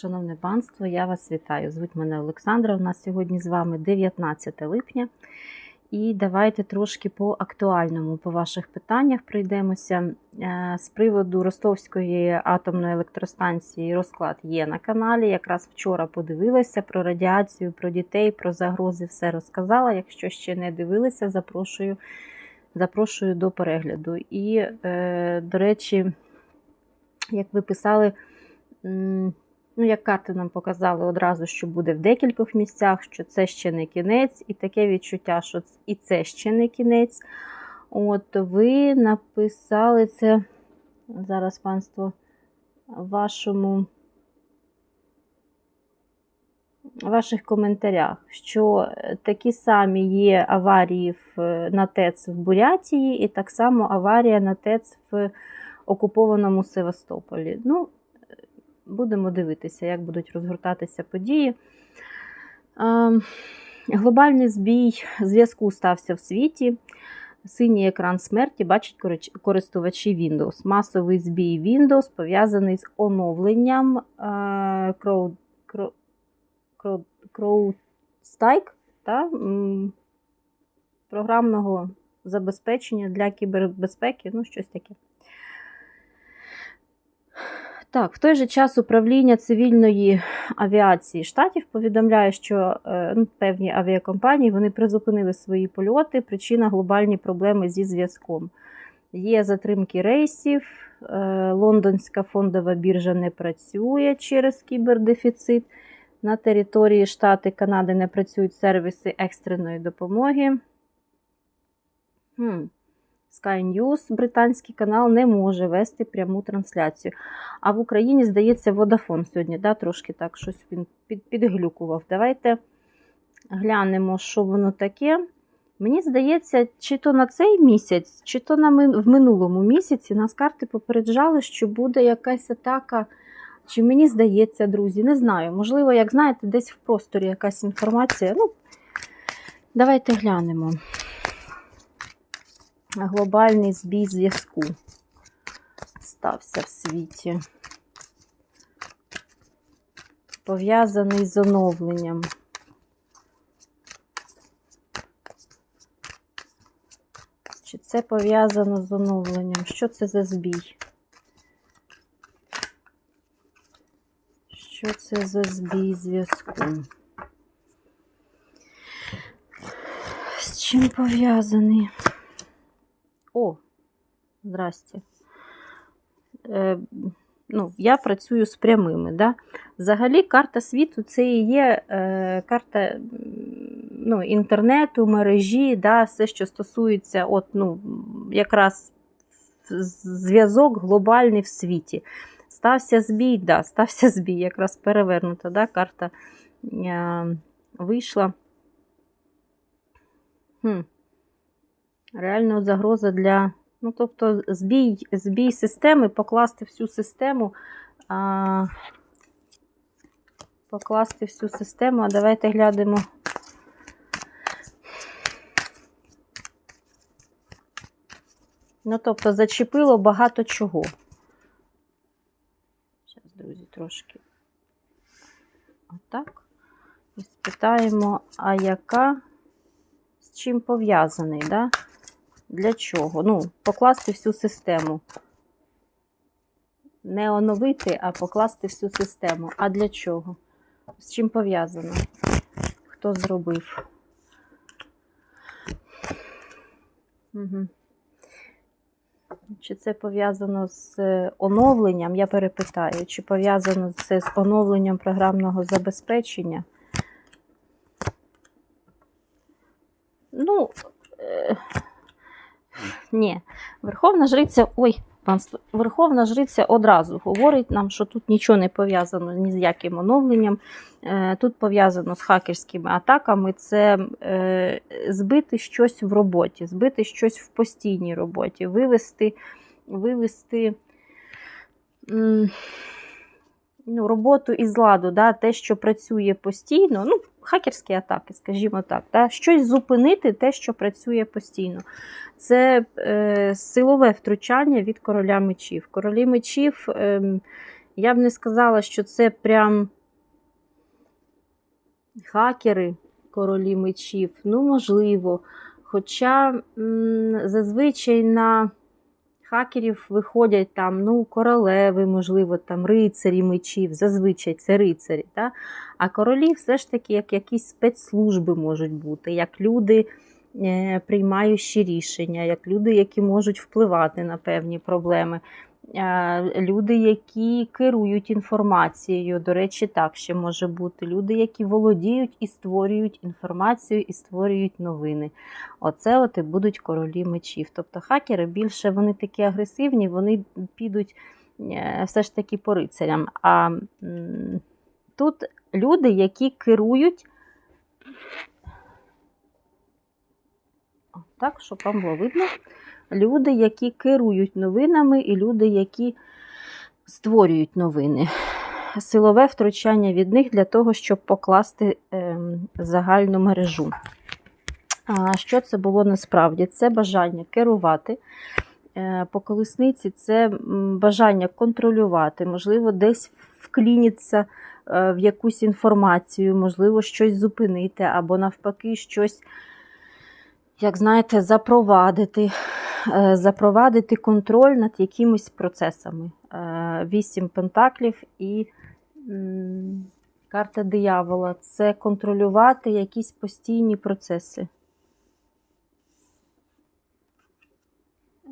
Шановне панство, я вас вітаю. Звуть мене Олександра. У нас сьогодні з вами 19 липня. І давайте трошки по актуальному, по ваших питаннях пройдемося. Е, З приводу Ростовської атомної електростанції розклад є на каналі. Якраз вчора подивилася про радіацію, про дітей, про загрози, все розказала. Якщо ще не дивилися, запрошую, запрошую до перегляду. І, е, до речі, як ви писали, ну, як карти нам показали одразу, що буде в декількох місцях, що це ще не кінець, і таке відчуття, що і це ще не кінець. От ви написали це зараз, панство, вашому. в ваших коментарях, що е, такі самі є аварії в, е, на ТЕЦ в Бурятії, і так само аварія на ТЕЦ в окупованому Севастополі. Ну, будемо дивитися, як будуть розгортатися події. Ем, Глобальний збій зв'язку стався в світі. Синій екран смерті бачать користувачі Windows. Масовий збій Windows пов'язаний з оновленням е, Crow, Crow, Crow, CrowdStrike та програмного забезпечення для кібербезпеки, ну, щось таке. Так, в той же час управління цивільної авіації штатів повідомляє, що е, ну, певні авіакомпанії вони призупинили свої польоти. Причина глобальні проблеми зі зв'язком. Є затримки рейсів, е, лондонська фондова біржа не працює через кібердефіцит. На території штати Канади не працюють сервіси екстреної допомоги. Хм. Sky News, британський канал, не може вести пряму трансляцію. А в Україні, здається, Vodafone сьогодні, да, трошки так щось він під, підглюкував. Давайте глянемо, що воно таке. Мені здається, чи то на цей місяць, чи то на мин- в минулому місяці нас карти попереджали, що буде якась атака. Чи мені здається, друзі, не знаю. Можливо, як знаєте, десь в просторі якась інформація. Ну, давайте глянемо. Глобальний збій зв'язку стався в світі. Пов'язаний з оновленням. Чи це пов'язано з оновленням? Що це за збій? Що це за збій зв'язку? З чим пов'язаний? О, здрасте. Е, ну, я працюю з прямими. Да? Взагалі, карта світу це і є е, карта ну, інтернету, мережі, да, все, що стосується от, ну, якраз зв'язок глобальний в світі. Стався збій, да, стався збій, якраз перевернута да, карта е, вийшла. Хм. Реально загроза для. Ну, тобто, збій, збій системи, покласти всю систему. А, покласти всю систему. А давайте глянемо. Ну, тобто, зачепило багато чого. Зараз, друзі, трошки. Отак. І спитаємо, а яка з чим пов'язаний, да? Для чого? Ну, покласти всю систему. Не оновити, а покласти всю систему. А для чого? З чим пов'язано? Хто зробив? Угу. Чи це пов'язано з оновленням? Я перепитаю, чи пов'язано це з оновленням програмного забезпечення? Ну, е, ні, Верховна Жриця, ой, панство, Верховна Жриця одразу говорить нам, що тут нічого не пов'язано ні з яким оновленням. Е, Тут пов'язано з хакерськими атаками. Це е, збити щось в роботі, збити щось в постійній роботі, вивести, вивести ну, роботу із ладу, да, те, що працює постійно. Ну, хакерські атаки, скажімо так, да, щось зупинити, те, що працює постійно. Це е, силове втручання від короля мечів. Королі мечів, е, Я б не сказала, що це прям хакери королі мечів. Ну, можливо. Хоча м, зазвичай на хакерів виходять там, ну, королеви, можливо, там рицарі мечів, зазвичай це рицарі. Та? А королі все ж таки як якісь спецслужби можуть бути, як люди, приймаючи приймаючі рішення, як люди, які можуть впливати на певні проблеми. Е, Люди, які керують інформацією, до речі, так ще може бути. Люди, які володіють і створюють інформацію, і створюють новини. Оце от і будуть королі мечів. Тобто хакери більше вони такі агресивні, вони підуть е, все ж таки по рицарям. А тут люди, які керують. Так, щоб вам було видно. Люди, які керують новинами, і люди, які створюють новини. Силове втручання від них для того, щоб покласти ем, загальну мережу. А що це було насправді? Це бажання керувати. Е, По колесниці це бажання контролювати, можливо, десь вклініться е, в якусь інформацію, можливо, щось зупинити, або навпаки, щось, як знаєте, запровадити, запровадити контроль над якимись процесами. Е, Вісім пентаклів і карта диявола це контролювати якісь постійні процеси.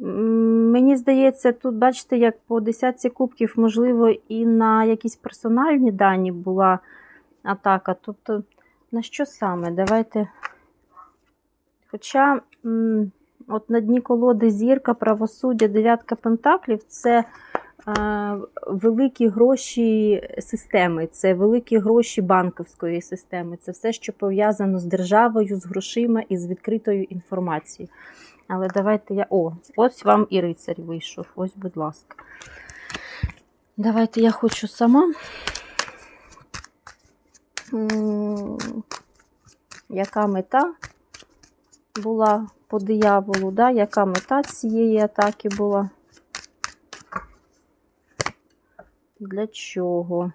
Мені здається, тут, бачите, як по десятці кубків, можливо, і на якісь персональні дані була атака. Тобто, на що саме? Давайте. Хоча, от на дні колоди зірка, правосуддя, дев'ятка пентаклів це е, великі гроші системи, це великі гроші банківської системи. Це все, що пов'язано з державою, з грошима і з відкритою інформацією. Але давайте я. О, ось вам і рицарь вийшов. Ось, будь ласка. Давайте я хочу сама. Яка мета була по дияволу? Да? Яка мета цієї атаки була? Для чого?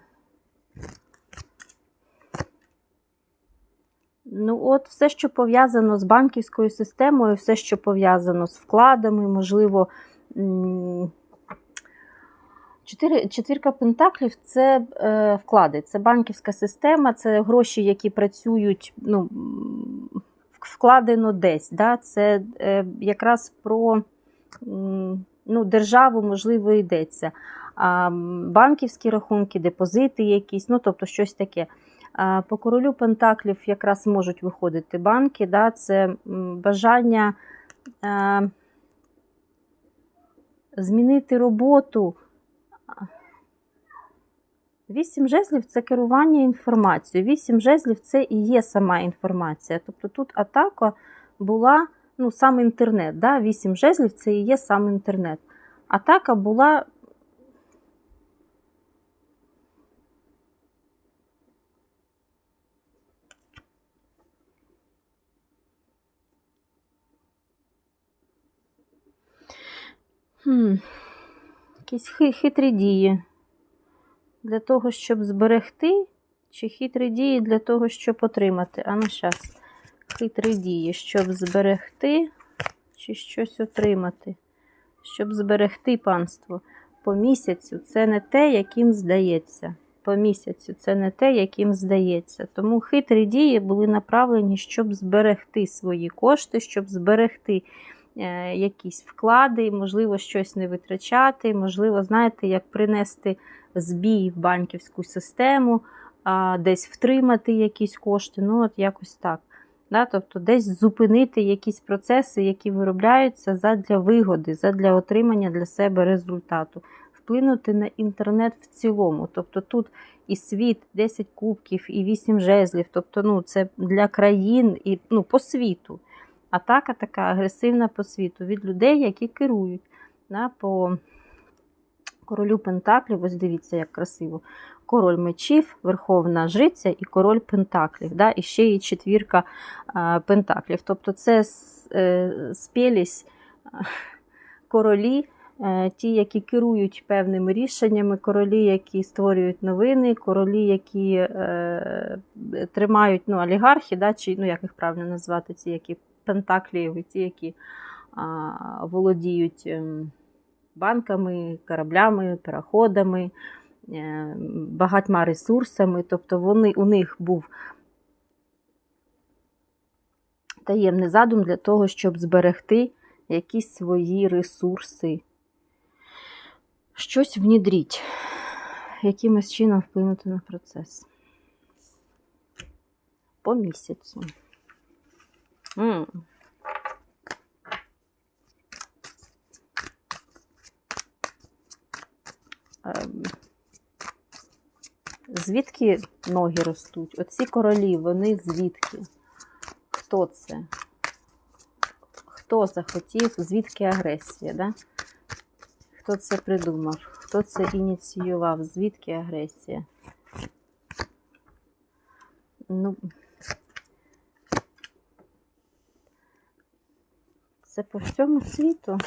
Ну, от все, що пов'язано з банківською системою, все, що пов'язано з вкладами, можливо. четвірка пентаклів це е, вклади, це банківська система, це гроші, які працюють, ну, вкладено десь. Да? Це е, якраз про ну, державу, можливо, йдеться. Банківські рахунки, депозити якісь, ну, тобто щось таке. По королю Пентаклів якраз можуть виходити банки, да, це бажання е, змінити роботу. Вісім жезлів це керування інформацією. Вісім жезлів це і є сама інформація. Тобто тут атака була ну, сам інтернет. Да? Вісім жезлів це і є сам інтернет. Атака була Хм. Якісь хитрі дії для того, щоб зберегти, чи хитрі дії для того, щоб отримати. А ну зараз. Хитрі дії, щоб зберегти, чи щось отримати. Щоб зберегти панство. По місяцю це не те, яким здається. По місяцю це не те, яким здається. Тому хитрі дії були направлені, щоб зберегти свої кошти, щоб зберегти якісь вклади, можливо, щось не витрачати, можливо, знаєте, як принести збій в банківську систему, десь втримати якісь кошти, ну от якось так. Да? Тобто десь зупинити якісь процеси, які виробляються задля вигоди, задля отримання для себе результату, вплинути на інтернет в цілому. Тобто тут і світ, 10 кубків, і 8 жезлів, тобто ну, це для країн і ну, по світу. Атака така агресивна по світу від людей, які керують. Да? По королю Пентаклів, ось дивіться, як красиво. Король мечів, Верховна Жриця і король Пентаклів. Да? І ще і четвірка а, Пентаклів. Тобто це е, спілість королі, е, ті, які керують певними рішеннями, королі, які створюють новини, королі, які е, тримають ну, олігархи, да, чи ну, як їх правильно назвати, ті, які пентаклієві, ті, які а, володіють ем, банками, кораблями, переходами, е, багатьма ресурсами. Тобто вони, у них був таємний задум для того, щоб зберегти якісь свої ресурси, щось внідріть, якимось чином вплинути на процес. По місяцю. Ем. Звідки ноги ростуть? Оці королі, вони звідки? Хто це? Хто захотів, звідки агресія? Да? Хто це придумав? Хто це ініціював? Звідки агресія? Ну, це по всьому світу.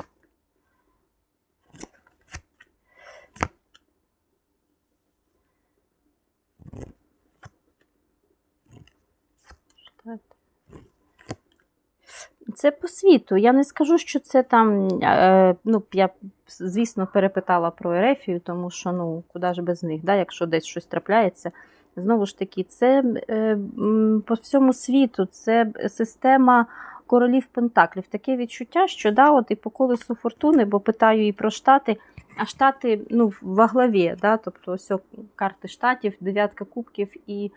Це по світу. Я не скажу, що це там. Е, ну, я, звісно, перепитала про Ерефію, тому що ну, куди ж без них, да, якщо десь щось трапляється. Знову ж таки, це е, по всьому світу, це система королів Пентаклів. Таке відчуття, що да, от і по колесу фортуни, бо питаю і про Штати, а Штати ну, во главі, да, тобто ось карти штатів, дев'ятка кубків і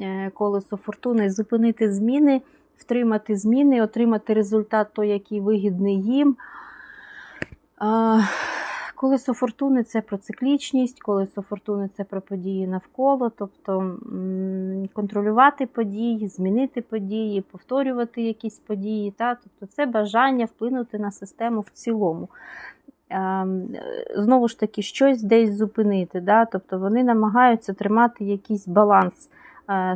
е, колесо фортуни, зупинити зміни втримати зміни, отримати результат, той, який вигідний їм. Колесо фортуни це про циклічність, колесо фортуни це про події навколо, тобто контролювати події, змінити події, повторювати якісь події. Та? Тобто це бажання вплинути на систему в цілому. Знову ж таки, щось десь зупинити. Да? Тобто вони намагаються тримати якийсь баланс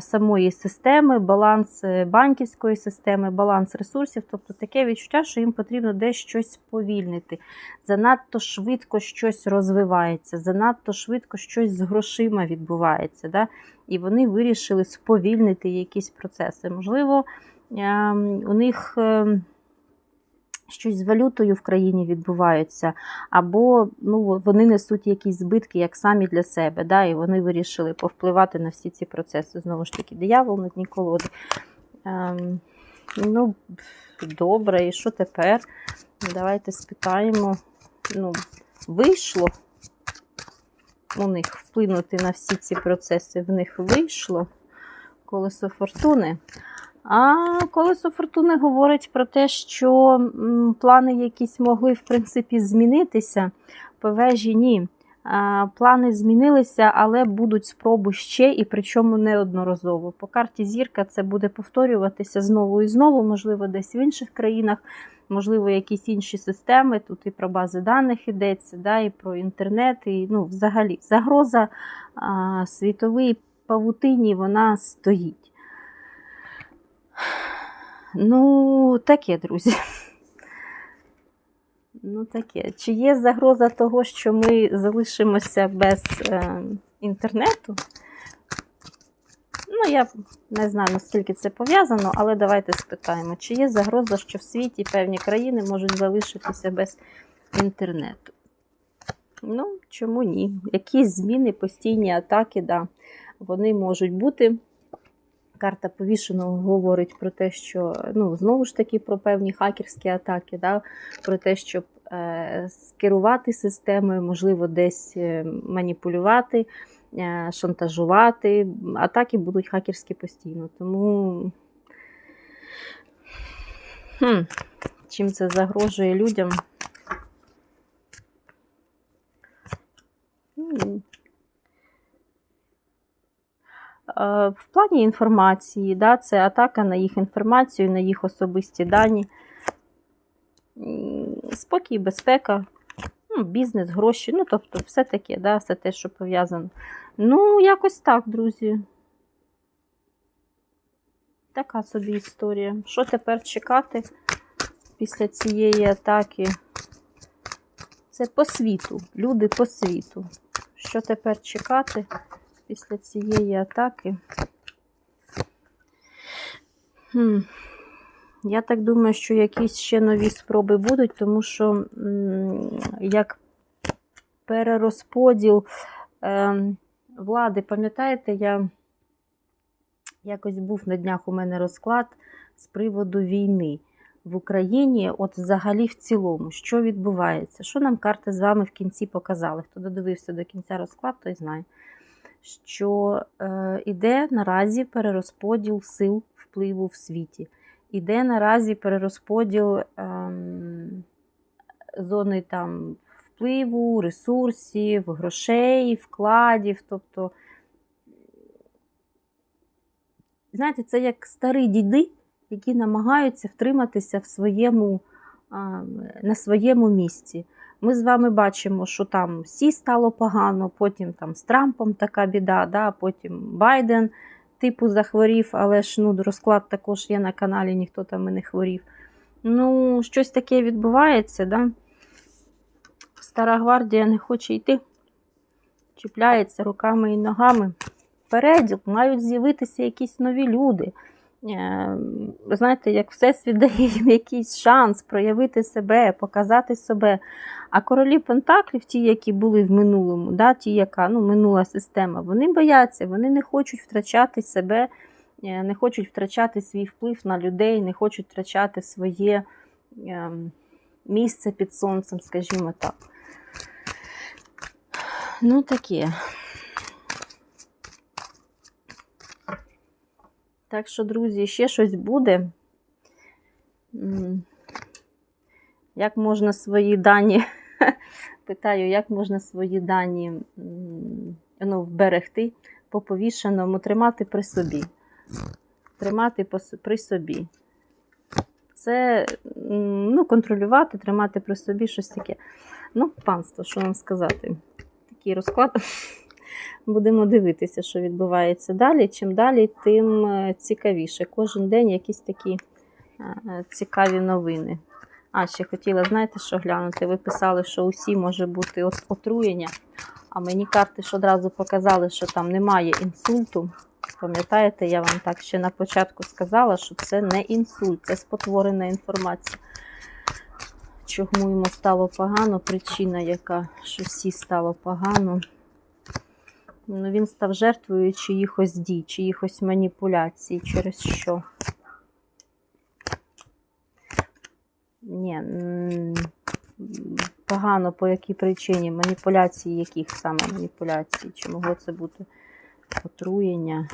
самої системи, баланс е, банківської системи, баланс ресурсів. Тобто таке відчуття, що їм потрібно десь щось сповільнити. Занадто швидко щось розвивається, занадто швидко щось з грошима відбувається. Да? І вони вирішили сповільнити якісь процеси. Можливо, ем, у них. Щось з валютою в країні відбувається, або ну, вони несуть якісь збитки як самі для себе, да, і вони вирішили повпливати на всі ці процеси. Знову ж таки, диявол на дні колоди. Ем, ну, добре, і що тепер? Давайте спитаємо. Ну, Вийшло у них вплинути на всі ці процеси, в них вийшло колесо фортуни. А колесо фортуни говорить про те, що плани якісь могли, в принципі, змінитися. По вежі ні. Плани змінилися, але будуть спроби ще, і причому неодноразово. По карті зірка це буде повторюватися знову і знову, можливо, десь в інших країнах, можливо, якісь інші системи. Тут і про бази даних йдеться, да, і про інтернет, і ну, взагалі загроза а, світовій павутині вона стоїть. Ну, таке, друзі. Ну, таке. Чи є загроза того, що ми залишимося без е, інтернету? Ну, я не знаю, наскільки це пов'язано, але давайте спитаємо, чи є загроза, що в світі певні країни можуть залишитися без інтернету? Ну, чому ні? Якісь зміни, постійні атаки, да, вони можуть бути. Карта повішеного говорить про те, що ну, знову ж таки про певні хакерські атаки, да, про те, щоб е, скерувати системи, можливо, десь е, маніпулювати, е, шантажувати. Атаки будуть хакерські постійно. Тому хм, чим це загрожує людям? В плані інформації, да, це атака на їх інформацію, на їх особисті дані, спокій, безпека, ну, бізнес, гроші, ну, тобто, все таке, да, все те, що пов'язано. Ну, якось так, друзі. Така собі історія. Що тепер чекати після цієї атаки? Це по світу. Люди по світу. Що тепер чекати після цієї атаки? Хм. Я так думаю, що якісь ще нові спроби будуть, тому що як перерозподіл е, влади, пам'ятаєте, я якось був на днях у мене розклад з приводу війни в Україні, от взагалі в цілому, що відбувається? Що нам карти з вами в кінці показали? Хто додивився до кінця розклад, той знає, що е, іде наразі перерозподіл сил впливу в світі. Іде наразі перерозподіл ем, зони там впливу, ресурсів, грошей, вкладів. Тобто, знаєте, це як старі діди, які намагаються втриматися в своєму, а, на своєму місці. Ми з вами бачимо, що там всі стало погано, потім там з Трампом така біда, да, потім Байден типу захворів, але ж ну, розклад також є на каналі, ніхто там і не хворів. Ну, щось таке відбувається, да? Стара гвардія не хоче йти, чіпляється руками і ногами. Переділ, мають з'явитися якісь нові люди. Е, Знаєте, як Всесвіт дає їм якийсь шанс проявити себе, показати себе. А королі Пентаклів, ті, які були в минулому, да, ті, яка ну, минула система, вони бояться, вони не хочуть втрачати себе, е, не хочуть втрачати свій вплив на людей, не хочуть втрачати своє е, місце під сонцем, скажімо так. Ну, таке. Так що, друзі, ще щось буде. Як можна свої дані, питаю, як можна свої дані ну, вберегти по повішеному, тримати при собі. Тримати при собі. Це ну, контролювати, тримати при собі щось таке. Ну, панство, що вам сказати? Такий розклад. Будемо дивитися, що відбувається далі. Чим далі, тим е, цікавіше. Кожен день якісь такі е, цікаві новини. А, ще хотіла, знаєте, що глянути? Ви писали, що усі може бути отруєння, а мені карти ж одразу показали, що там немає інсульту. Пам'ятаєте, я вам так ще на початку сказала, що це не інсульт, це спотворена інформація. Чому йому стало погано, причина яка, що всі стало погано. Ну, він став жертвою чиїхось дій, чиїхось маніпуляцій, через що. Ні, погано по якій причині, маніпуляції, яких саме маніпуляцій, чи могло це бути отруєння.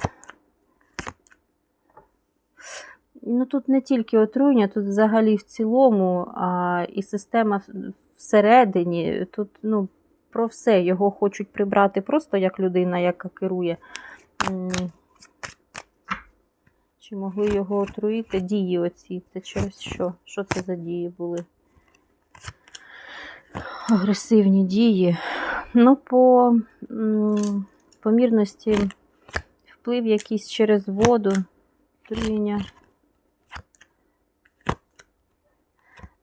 Ну, тут не тільки отруєння, тут взагалі в цілому, а і система всередині. Тут, ну, про все його хочуть прибрати просто як людина, яка керує. Чи могли його отруїти? Дії оці. Це через що? Що це за дії були? Агресивні дії. Ну, по помірності вплив якийсь через воду, отруєння.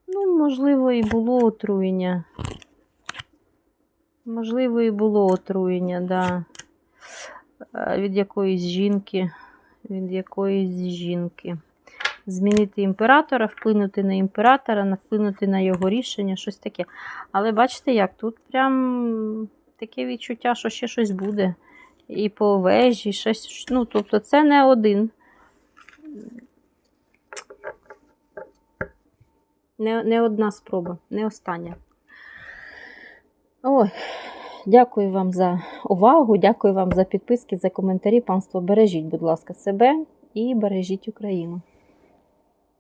Ну, можливо, і було отруєння. Можливо, і було отруєння, да. Е, Від якоїсь жінки. Від якоїсь жінки. Змінити імператора, вплинути на імператора, вплинути на його рішення, щось таке. Але бачите, як тут прям таке відчуття, що ще щось буде. І по вежі, щось. Ну, тобто, це не один. Не, не одна спроба, не остання. Ой, дякую вам за увагу, дякую вам за підписки, за коментарі. Панство, бережіть, будь ласка, себе і бережіть Україну.